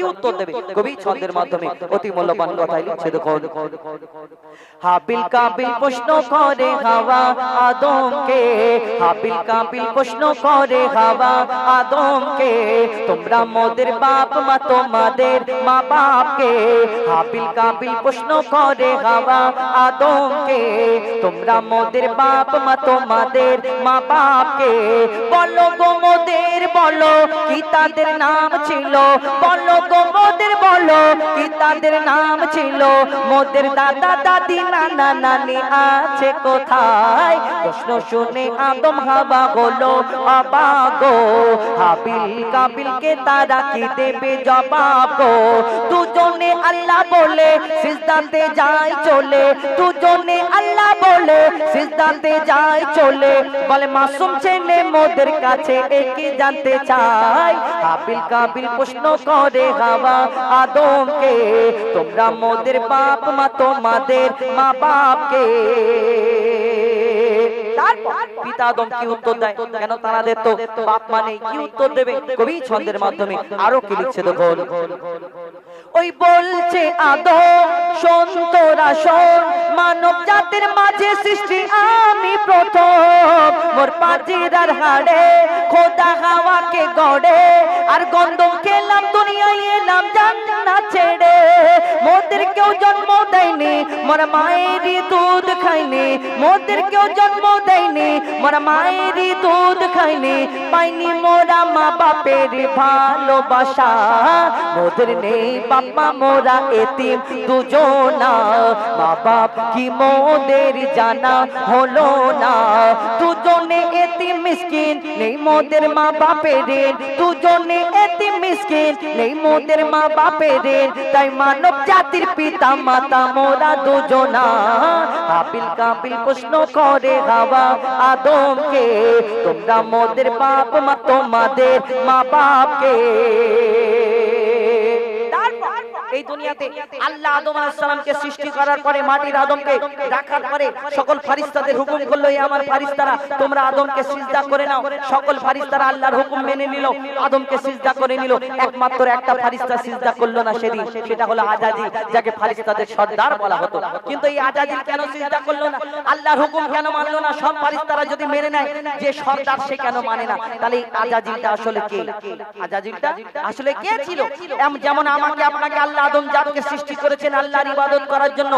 কি উত্তর দেবে? কবি ছন্দের মাধ্যমে অতি মূল্যবান কথাই লিখছে দেখুন। হাবিল কাবিল প্রশ্ন করে হাওয়া আদমকে হাবিল কাবিল প্রশ্ন করে হাওয়া আদমকে তোমরা মোদের বাপ মা তোমাদের মা বাপকে হাবিল কাবিল প্রশ্ন করে হাওয়া আদমকে তোমরা মোদের বাপ মা তোমাদের মা বাপকে বলো গো মোদের বলো কি তাদের নাম ছিল? বলো গো বলো কি তাদের নাম ছিল? মোদের দাদা দাদি নানা নানি আছে কোথায়? প্রশ্ন শুনে আদম হাবা হলো অবাগো হাবিল কাবিলকে তারা কি দেবে জবাব দুজনে আল্লাহ বলে, সিজদাতে যায় চলে। দুজনে আল্লাহ বলে, সিজদাতে যায় চলে। বলে, মাসুম ছেলে মোদের কাছে একে জানতে চাই। হাবিল কাবিল প্রশ্ন করে, হাওয়া আদমকে তোমরা মোদের বাপ, মা তোমাদের মা বাপকে। ওই বলছে মানব জাতির মাঝে সৃষ্টি আমি প্রথম। মোর পাজিরার হাড়ে খোদা হাওয়াকে গড়ে আর গন্ধম খেলাম দুনিয়ায় এলাম জান্নাত। কেউ জন্ম দেয়নি, মোর মায়েরই দুধ খাইনি মোদের কেউ জন্ম দেয়নি, মোর মায়েরই দুধ খাইনি পাইনি মোরা মা বাপের ভালোবাসা মোদের নেই বাবা মোরা দুজনা, মা বাপ কি মোদের জানা হলো না, দুজনে মিসকিন, নেই মোদের মা বাপের, দুজনে মিসকিন নেই মোদের মা বাপের তাই মানব জাতির পিতা মাতা মোরা দুজনা। আপিল কাপিল প্রশ্ন করে হাওয়া আদমকে, তোমরা মোদের বাপ মা তোমাদের মা বাপকে এই দুনিয়াতে আল্লাহ আদম আলাইহিসসালামকে সৃষ্টি করার পরে মাটির আদমকে রাখার পরে সকল ফারিস্তাদের হুকুম করল এই আমার ফারিস্তারা তোমরা আদমকে সিজদা করে নাও। সকল ফারিস্তারা আল্লাহর হুকুম মেনে নিল, আদমকে সিজদা করে নিল। একমাত্র একটা ফারিস্তা সিজদা করল না সেদিন, সেটা হলো আজাজি যাকে ফারিস্তাদের সর্দার বলা হতো। কিন্তু এই আজাজিল কেন সিজদা করল না? আল্লাহর হুকুম কেন মানলো না? সব ফারিস্তারা যদি মেনে নেয় যে সর্দার সে কেন মানে না? তাহলে আজাজিলটা আসলে কে? আজাজিলটা আসলে কে ছিল? যেমন আমাকে আপনাকে আল্লাহ আদম জাতকে সৃষ্টি করেছেন আল্লাহর ইবাদত করার জন্য।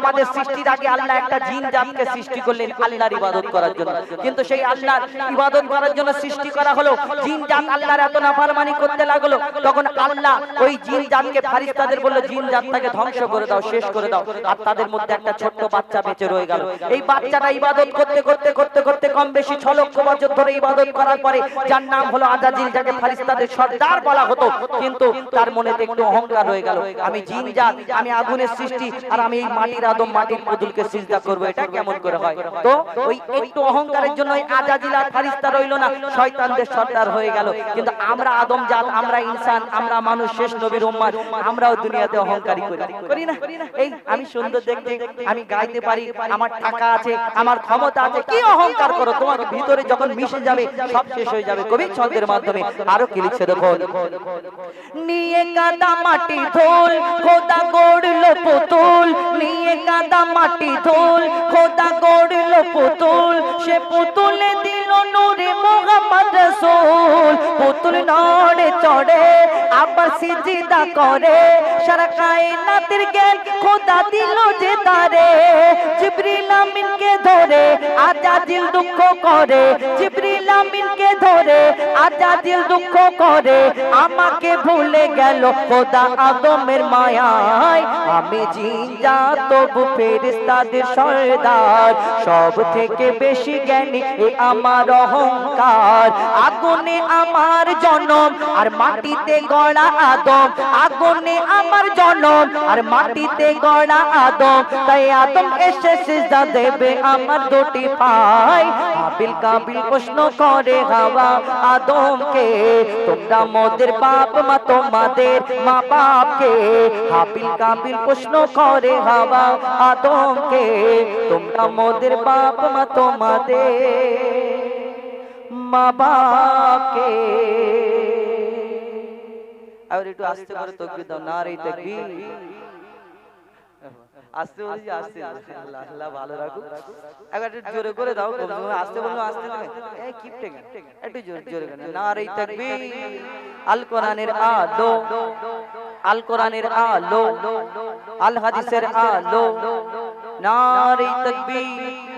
আমাদের সৃষ্টির আগে আল্লাহ একটা জিন জাতকে সৃষ্টি করলেন আল্লাহর ইবাদত করার জন্য। কিন্তু সেই আল্লাহর ইবাদত করার জন্য সৃষ্টি করা হলো, জিন জাত আল্লাহর এত নাফরমানি করতে লাগল, তখন আল্লাহ ওই জিন জাতকে ফারিস্তাদের বলল, জিন জাতটাকে ধ্বংস করে দাও, শেষ করে দাও। আর তাদের মধ্যে একটা ছোট্ট বাচ্চা বেঁচে রয়ে গেল। এই বাচ্চাটা ইবাদত করতে করতে করতে করতে কম বেশি ছ লক্ষ বছর ধরে ইবাদত করার পরে যার নাম হলো আজাজিল, যাকে ফারিস্তাদের সর্দার বলা হতো, কিন্তু তার মনে একটু অহংকার হয়ে গেল। আমি জিন জাত আমি আগুনের সৃষ্টি আর আমি এই মাটির আদম মাটির পুতুলকে সিজদা করব। এটা কেমন করে হয়? তো ওই একটু অহংকারের জন্য ওই আজাজিল ফারিস্তা রইল না। শয়তানদের সর্দার হয়ে গেল। কিন্তু আমরা আদম জাত আমরা ইনসান আমরা মানুষ শেষ নবীর উম্মাদ আমরাও দুনিয়াতে অহংকারী করি। করি। না? এই আমি সুন্দর দেখতে আমি গাইতে পারি আমার টাকা আছে আমার ক্ষমতা আছে। কি অহংকার করো? তোমার ভিতরে যখন মিশে যাবে সব শেষ হয়ে যাবে কবি ছন্দের মাধ্যমে। আরও কি লিখছে দেখো নিয়ে কাদা মাটি ধোল খোদা গড়ল পুতুল নিয়ে কাদা মাটি ধোল খোদা গড়ল পুতুল সে পুতুলে দিল নূরে মোহাম্মদ রাসূল, পুতুল নড়ে চড়ে, আবার সিজদা করে। সারা কায়নাতের জ্ঞান খোদা দিল যে তারে। জিবরিল ধরে আজাজিল দুঃখ করে। জিবরিল ধরে আজাজিল দুঃখ করে। আমাকে ভুলে গেল খোদা আদমের মায়ায়। আমি তবু সর্দার। সব থেকে বেশি জ্ঞানী এ আমার অহংকার। আগুনে আমার জনম আর মাটিতে গড়া আদম। আগুনে আমার জনম আর মাটিতে গড়া আদম। তাই আদম এসে সিজদা দেবে আমার দুটি পায় কাবিল কাবিল প্রশ্ন করে হাওয়া আদমকে, তোমরা মোদের বাপ মা, তোমাদের মা বাপকে? হাবিল কাবিল প্রশ্ন করে হাওয়া আদমকে, তোমরা মোদের বাপ মা, তোমাদের আবার একটু আস্তে করে তকবির দাও, নারে তাকবীর। আস্তে আস্তে আল্লাহ আল্লাহ ভালো রাখুক। একবার একটু জোরে করে দাও আস্তে আস্তে দেবে এই কিপটে একটু জোরে করে তাকবীর। আল কোরআনের আলো, আল কোরআনের আলো, আল হাদিসের আলো। নারে তাকবীর।